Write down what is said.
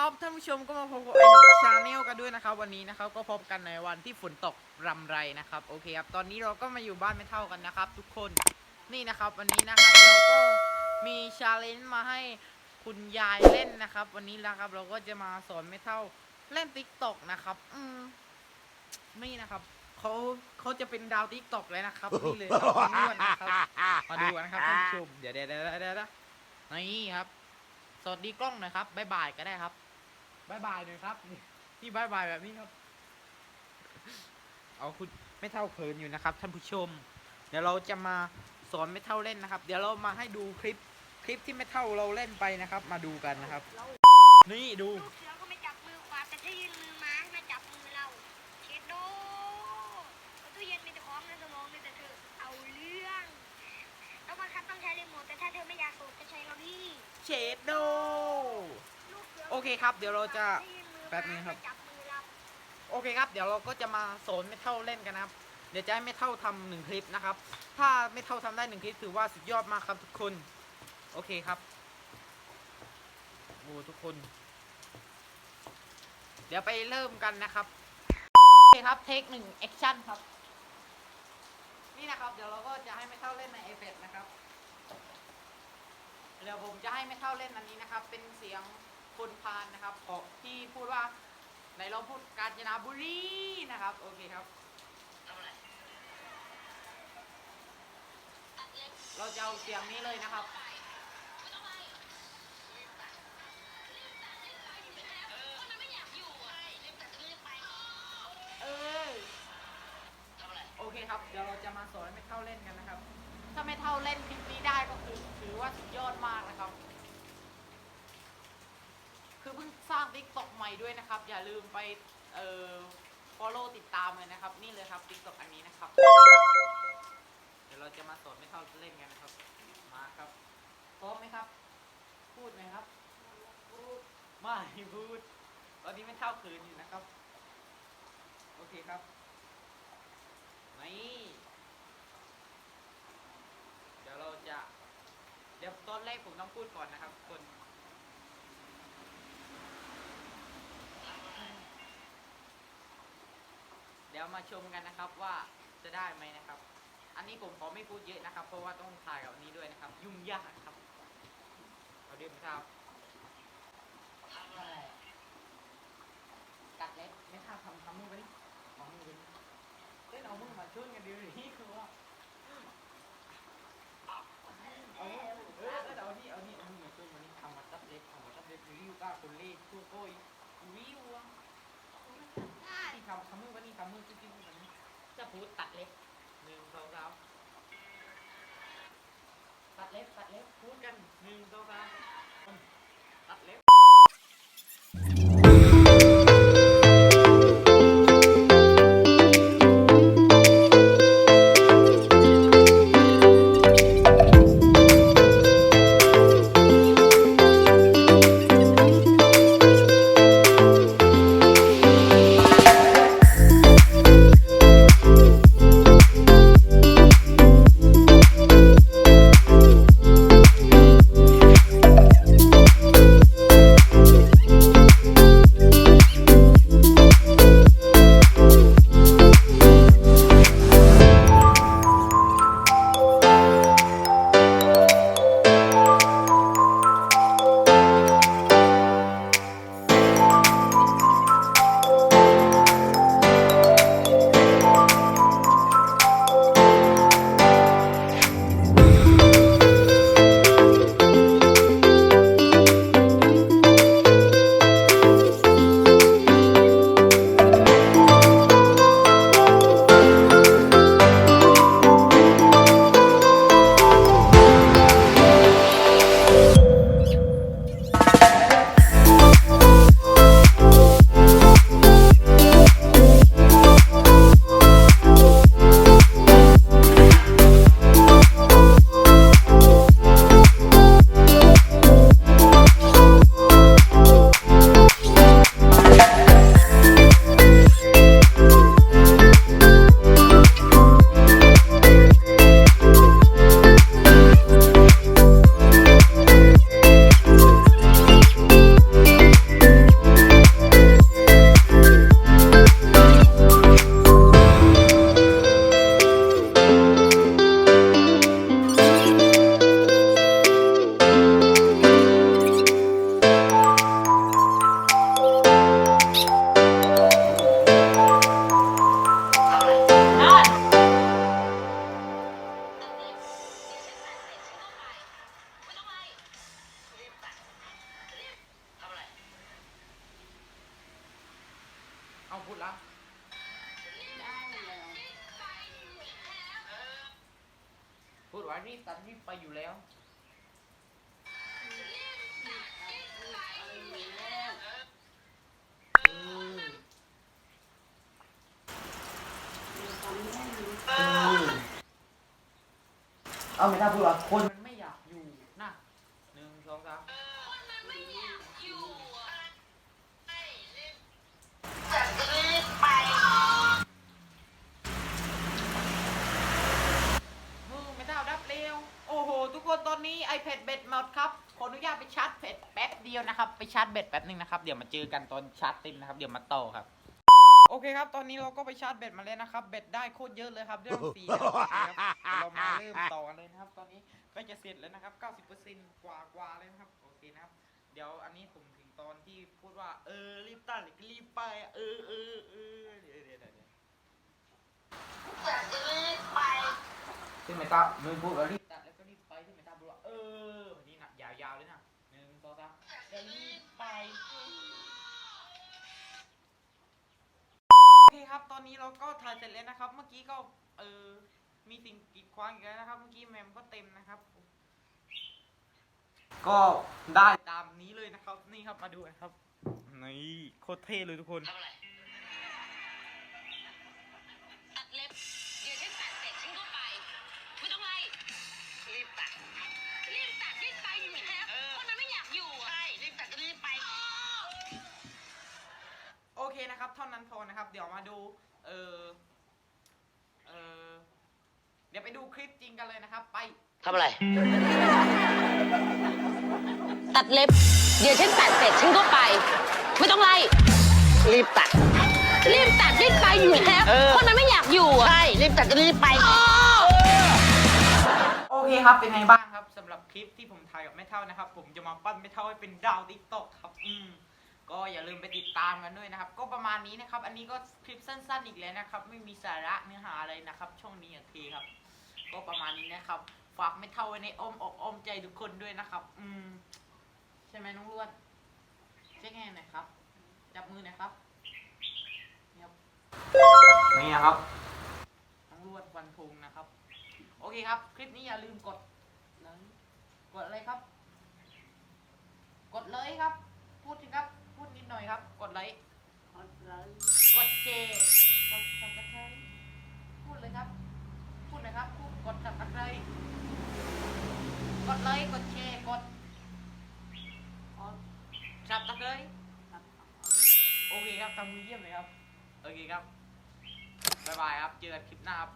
ครับท่านผู้ชมก็มาพบกับไอ้หนุชาแนลกันด้วยนะครับ วันนี้นะครับก็พบกันในวันที่ฝนตกรำไรนะครับโอเคครับตอนนี้เราก็มาอยู่บ้านไม่เท่ากันนะครับ ทุกคนนี่นะครับวันนี้นะครับเราก็มีชาเลนจ์มาให้คุณยายเล่นนะครับ วันนี้นะครับ เราก็จะมาสอนไม่เท่าเล่นติ๊กตอกนะครับ อืมนี่นะครับเขาเขาจะเป็นดาวติ๊กตอกเลยนะครับนี่เลยครับนวดนะครับมาดูกันนะครับท่านผู้ชมเดี๋ยวเดี๋ยวเดี๋ยวเดี๋ยวนี่ครับสวัสดีกล้องหน่อยครับบายบายก็ได้ครับ บายบายหน่อยครับนี่นี่บายบายแบบนี้ครับ เอาคุณไม่เท่าเขินอยู่นะครับ ท่านผู้ชม เดี๋ยวเราจะมาสอนไม่เท่าเล่นนะครับ เดี๋ยวเรามาให้ดูคลิปคลิปที่ไม่เท่าเราเล่นไปนะครับ มาดูกันนะครับ นี่ดูลูกเสือก็ไม่จับมือขวาแต่ถ้ายืนมือม้าให้มาจับมือเราเชดโดตู้เย็นมีแต่ของในสมองมีแต่เธอเอาเรื่องแล้วบังคับต้องใช้รีโมทแต่ถ้าเธอไม่อยากสูบจะใช้เราดี เชดโด ลูกสื โอเคครับ เดี๋ยวเราจะแป๊บนึงครับ โอเคครับ เดี๋ยวเราก็จะมาสอนไม่เท่าเล่นกันนะครับ เดี๋ยวจะให้ไม่เท่าทำหนึ่งคลิปนะครับ ถ้าไม่เท่าทำได้หนึ่งคลิปถือว่าสุดยอดมากครับทุกคน โอเคครับ โอ้ทุกคน เดี๋ยวไปเริ่มกันนะครับ โอเคครับ เทคหนึ่งแอคชั่นครับ นี่นะครับ เดี๋ยวเราก็จะให้ไม่เท่าเล่นในเอฟเฟกนะครับ เดี๋ยวผมจะให้ไม่เท่าเล่นอันนี้นะครับ เป็นเสียง คนพานนะครับของที่พูดว่าไหนลองพูดกาญจนบุรีนะครับ โอเคครับ เราจะเอาเสียงนี้เลยนะครับเออโอเคครับ เดี๋ยวเราจะมาสอนไม่เท่าเล่นกันนะครับ ถ้าไม่เท่าเล่นคลิปนี้ได้ก็คือถือว่าสุดยอดมากนะครับ คือเพิ่งสร้างติ๊กต็อกใหม่ด้วยนะครับ อย่าลืมไปเอ่อ follow ติดตามเลยนะครับ นี่เลยครับติ๊กต็อกอันนี้นะครับ เดี๋ยวเราจะมาสอนไม่เท่าเล่นกันนะครับ มาครับพร้อมไหมครับ พูดไหมครับพูดไม่พูด ตอนนี้ไม่เท่าคืนอยู่นะครับ โอเคครับนี่เดี๋ยวเราจะ เดี๋ยวตอนแรกผมต้องพูดก่อนนะครับคน ดี๋ยวมาชมกันนะครับว่าจะได้ไหมนะครับ อันนี้ผมขอไม่พูดเยอะนะครับ เพราะว่าต้องถ่ายกับอันนี้ด้วยนะครับ ยุ่งยากครับเอาเดี๋ยวไม่ทราบกัดเล็บไม่ทราบทำทำมือไปดิเอามือไปดิเล่นเอามือมาช่วยกันดีหรือนี่คือว่าเอามือเออเอานี่เอานี่เอามือมาช่วยมันนี่ทำมาตัดเล็บทำมาตัดเล็บวิวก้าคนเล่ทั่วโก้ยวิวอะ นี่ ทำทำมือวันนี้ทำมือจริงๆแบบนี้จะพูดตัดเล็บหนึ่งสองสามตัดเล็บตัดเล็บพูดกันหนึ่งสองสามตัดเล็บ รีบตัดรีบไปอยู่แล้วเอาไม่ได้พูดว่าคนมันไม่อยากอยู่นะหนึ่งสองสามมื ชาร์จแบตแป๊บเดียวนะครับ ไปชาร์จแบตแป๊บนึงนะครับ เดี๋ยวมาเจอกันตอนชาร์จเต็มนะครับ เดี๋ยวมาต่อครับ โอเคครับ ตอนนี้เราก็ไปชาร์จแบตมาแล้วนะครับ แบตได้โคตรเยอะเลยครับ เรื่องสีนะครับเรามาเริ่มต่อกันเลยนะครับ ตอนนี้ใกล้จะเสร็จแล้วนะครับ 90%กว่ากว่าๆเลยนะครับ โอเคนะครับ เดี๋ยวอันนี้ผมถึงตอนที่พูดว่า เออ รีบตัดหรือรีบไป เออเออเออเดี๋ยวเดี๋ยวเดี๋ยวเดี๋ยว ซึ่งไม่ตามือพูดว่ารีบตัดแล้วรีบ เดี๋ยวรีบไป โอเคครับ ตอนนี้เราก็ถ่ายเสร็จแล้วนะครับ เมื่อกี้ก็เออมีสิ่งกีดขวางอีกแล้วนะครับ เมื่อกี้แมมก็เต็มนะครับ ก็ได้ตามนี้เลยนะครับ นี่ครับมาดูนะครับ นี่โคตรเท่เลยทุกคน ทำอะไร นะครับเท่านั้นพอนะครับ เดี๋ยวมาดู เออเออเดี๋ยวไปดูคลิปจริงกันเลยนะครับ ไป ทำอะไร ตัดเล็บ เดี๋ยวฉันตัดเสร็จฉันก็ไป ไม่ต้องไล่รีบตัด รีบตัดรีบไปอยู่แล้วคนมันไม่อยากอยู่อะใช่ รีบตัดก็รีบไป โอเคครับเป็นไงบ้างครับสำหรับคลิปที่ผมถ่ายกับแม่เท่านะครับ ผมจะมาปั้นแม่เท่าให้เป็นดาวติ๊กต็อกครับ อืม ก็อย่าลืมไปติดตามกันด้วยนะครับ ก็ประมาณนี้นะครับ อันนี้ก็คลิปสั้นๆอีกแล้วนะครับ ไม่มีสาระเนื้อหาอะไรนะครับ ช่องนี้โอเคครับ ก็ประมาณนี้นะครับ ฝากแม่เท่าไว้ในอ้อมอกอ้อมใจทุกคนด้วยนะครับ อืมใช่ไหมน้องล้วนเช็คแฮนด์หน่อยครับ จับมือหน่อยครับนี่ครับนี่นะครับน้องล้วนฟันธงนะครับ โอเคครับ คลิปนี้อย่าลืมกดไลค์กดอะไรครับ กดเลยครับ พูดสิครับพูดนิด หน่อยครับ กดไลค์ขอเลยกดเจ กดสับตะไคร้พูดเลยครับ พูดเลยครับพูดกดสับตะไคร้กดเลยกดแชร์ กดขอสับตะไคร้ครับโอเคครับทำมือเยี่ยมเลยครับ โอเคครับ บ๊ายบายครับ เจอกันคลิปหน้าครับ